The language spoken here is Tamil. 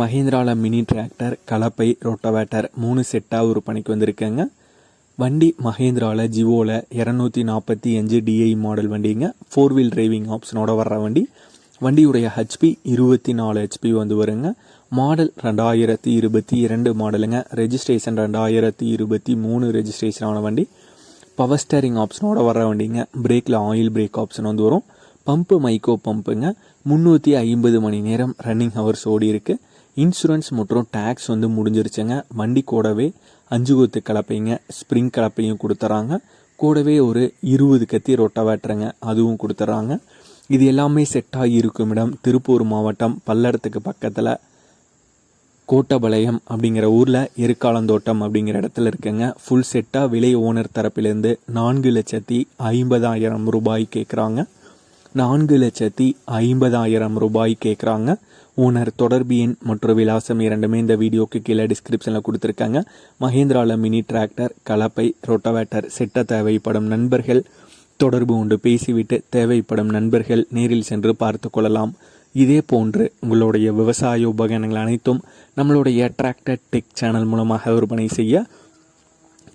மஹேந்திரால மினி டிராக்டர் கலப்பை ரொட்டவேட்டர் மூணு செட்டாக விற்பனைக்கு வந்திருக்கேங்க. வண்டி மஹேந்திரால ஜிவோவில் இரநூத்தி நாற்பத்தி அஞ்சு டிஐ மாடல் வண்டிங்க. ஃபோர் வீல் டிரைவிங் ஆப்ஷனோட வர்ற வண்டி. வண்டியுடைய ஹெச்பி இருபத்தி நாலு ஹெச்பி வந்து வருங்க. மாடல் ரெண்டாயிரத்தி இருபத்தி இரண்டு மாடலுங்க ரெஜிஸ்ட்ரேஷன் ரெண்டாயிரத்தி இருபத்தி மூணு ரெஜிஸ்ட்ரேஷனான வண்டி. பவர் ஸ்டேரிங் ஆப்ஷனோட வர வண்டிங்க. பிரேக்கில் ஆயில் பிரேக் ஆப்ஷன் வந்து வரும். பம்பு மைக்கோ பம்புங்க முந்நூற்றி ஐம்பது மணி நேரம் ரன்னிங் ஹவர்ஸ் ஓடி இருக்குது இன்சூரன்ஸ் மற்றும் டேக்ஸ் வந்து முடிஞ்சிருச்சுங்க. வண்டி கூடவே அஞ்சு கொத்து கலப்பைங்க ஸ்ப்ரிங் கலப்பையும் கொடுத்துறாங்க. கூடவே ஒரு இருபது கத்தி ரொட்டவேட்டருங்க அதுவும் கொடுத்துட்றாங்க இது எல்லாமே செட்டாக இருக்கும் இடம் திருப்பூர் மாவட்டம் பல்லடத்துக்கு பக்கத்தில் கோட்டபாளையம் அப்படிங்கிற ஊரில் எருக்காலந்தோட்டம் அப்படிங்கிற இடத்துல இருக்குங்க. ஃபுல் செட்டாக விலை ஓனர் தரப்பிலேருந்து நான்கு லட்சத்தி ஐம்பதாயிரம் ரூபாய் கேட்குறாங்க நான்கு லட்சத்தி ஐம்பதாயிரம் ரூபாய் கேட்குறாங்க ஓனர் தொடர்பு எண் மற்றும் விலாசம் இரண்டுமே இந்த வீடியோக்கு கீழே டிஸ்கிரிப்ஷனில் கொடுத்துருக்காங்க. மஹேந்திரால மினி டிராக்டர் கலப்பை ரொட்டவேட்டர் செட்ட தேவைப்படும் நண்பர்கள். தொடர்பு கொண்டு பேசிவிட்டு தேவைப்படும் நண்பர்கள் நேரில் சென்று பார்த்து கொள்ளலாம். இதே போன்று உங்களுடைய விவசாய உபகரணங்கள் அனைத்தும் நம்மளுடைய டிராக்டர் டெக் சேனல் மூலமாக விற்பனை செய்ய